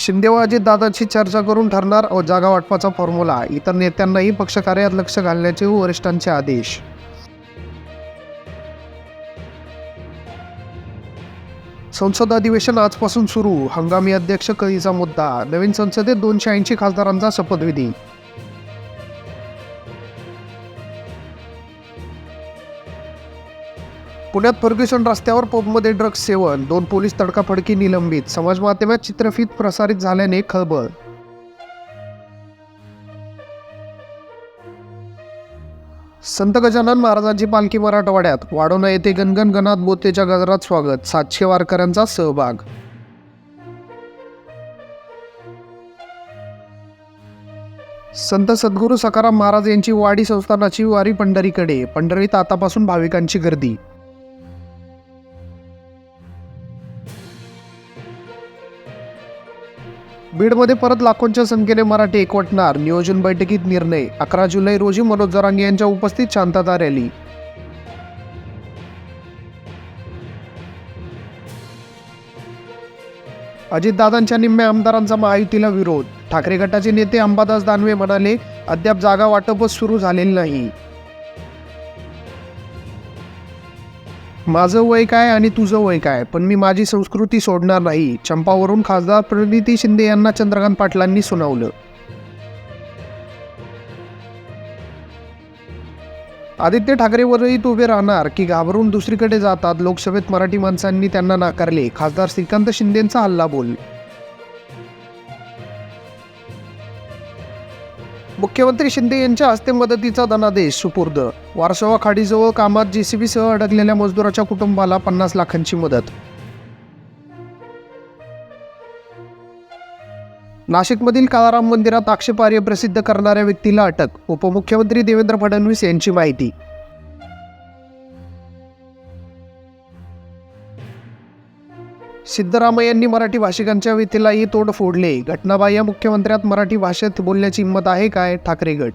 शिंदेवाजी दादाची चर्चा करून ठरणार जागा वाटपाचा फॉर्म्युला. इतर नेत्यांनाही पक्षकार्यात लक्ष घालण्याचे वरिष्ठांचे आदेश. संसद अधिवेशन आजपासून सुरू. हंगामी अध्यक्ष कळीचा मुद्दा. नवीन संसदेत दोनशे ऐंशी खासदारांचा शपथविधी. पुण्यात फर्ग्युसन रस्त्यावर पबमध्ये ड्रग्ज सेवन दोन पोलीस तडकाफडकी निलंबित समाजमाध्यमात चित्रफित प्रसारित झाल्याने खळबळ. संत गजानन महाराजांची पालखी मराठवाड्यात वाढवणं येथे गणगण गणात बोतेच्या गजरात स्वागत सातशे वारकऱ्यांचा सहभाग. संत सद्गुरू सकाराम महाराज यांची वाडी संस्थानाची वारी पंढरीकडे पंढरीत आतापासून भाविकांची गर्दी. बीडमध्ये परत लाखोंच्या संख्येने मराठी एकवटणार. नियोजन बैठकीत निर्णय. अकरा जुलै रोजी मनोज जरांगे यांच्या उपस्थित शांतता रॅली. अजितदादांच्या निम्म्या आमदारांचा महायुतीला विरोध. ठाकरे गटाचे नेते अंबादास दानवे म्हणाले अद्याप जागा वाटपच सुरू झालेली नाही. माझं वय काय आणि तुझं वय काय? पण मी माझी संस्कृती सोडणार नाही. चंपावरून खासदार प्रणिती शिंदे यांना चंद्रकांत पाटलांनी सुनावलं. आदित्य ठाकरेवरही उभे राहणार की घाबरून दुसरीकडे जातात लोकसभेत मराठी माणसांनी त्यांना नाकारले. खासदार श्रीकांत शिंदेंचा हल्ला बोल मुख्यमंत्री शिंदे यांच्या हस्ते मदतीचा धनादेश सुपूर्द. वारसोवा खाडीजवळ कामात जेसीबीसह अडकलेल्या मजदुराच्या कुटुंबाला पन्नास लाखांची मदत. नाशिकमधील काळाराम मंदिरात आक्षेपार्ह प्रसिद्ध करणाऱ्या व्यक्तीला अटक उपमुख्यमंत्री देवेंद्र फडणवीस यांची माहिती. सिद्धरामय्यांनी मराठी भाषिकांच्या व्यथेलाही तोड फोडले. घटनाबाह्य मुख्यमंत्र्यात मराठी भाषेत बोलण्याची हिंमत आहे काय? ठाकरे गट.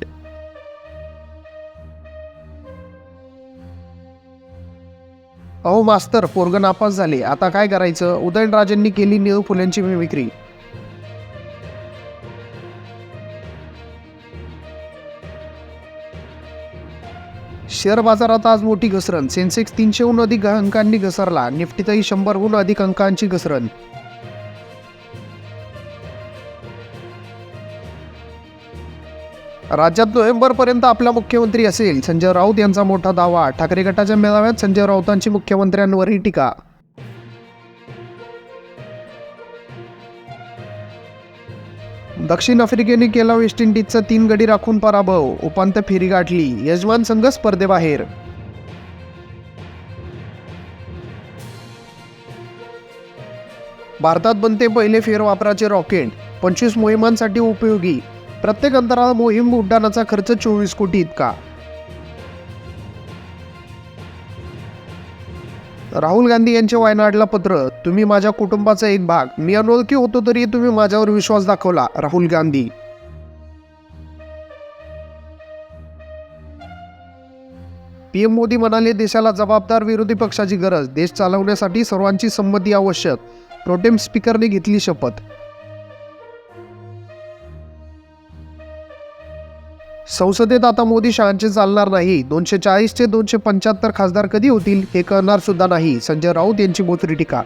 अहो मास्तर पोरग नापास झाले. आता काय करायचं? उदयनराजेंनी केली नेहरू फुल्यांची मिमिक्री. शेअर बाजारात आज मोठी घसरण. सेन्सेक्स तीनशेहून अधिक अंकांनी घसरला. निफ्टीतही शंभरहून अधिक अंकांची घसरण. राज्यात नोव्हेंबरपर्यंत आपला मुख्यमंत्री असेल. संजय राऊत यांचा मोठा दावा. ठाकरे गटाच्या मेळाव्यात संजय राऊतांची मुख्यमंत्र्यांवरही टीका. दक्षिण आफ्रिकेने केला वेस्ट इंडिजचा तीन गडी राखून पराभव. उपांत्य फेरी गाठली. यजमान संघ स्पर्धेबाहेर भारतात बनते पहिले फेरवापराचे रॉकेट. पंचवीस मोहिमांसाठी उपयोगी. प्रत्येक अंतराळ मोहीम उड्डाणाचा खर्च चोवीस कोटी इतका. राहुल गांधी यांचे वायनाडला पत्र तुम्ही माझ्या कुटुंबाचा एक भाग. मी अनोळखी होतो तरी तुम्ही माझ्यावर विश्वास दाखवला राहुल गांधी. पीएम मोदी म्हणाले देशाला जबाबदार विरोधी पक्षाची गरज देश चालवण्यासाठी सर्वांची संमती आवश्यक. प्रोटेम स्पीकरने घेतली शपथ. संसदेत आता मोदी शहांचे चालणार नाही. दोनशे चाळीसचे दोनशे पंच्याहत्तर खासदार कधी होतील हे कळणार सुद्धा नाही. संजय राऊत यांची बोचरी टीका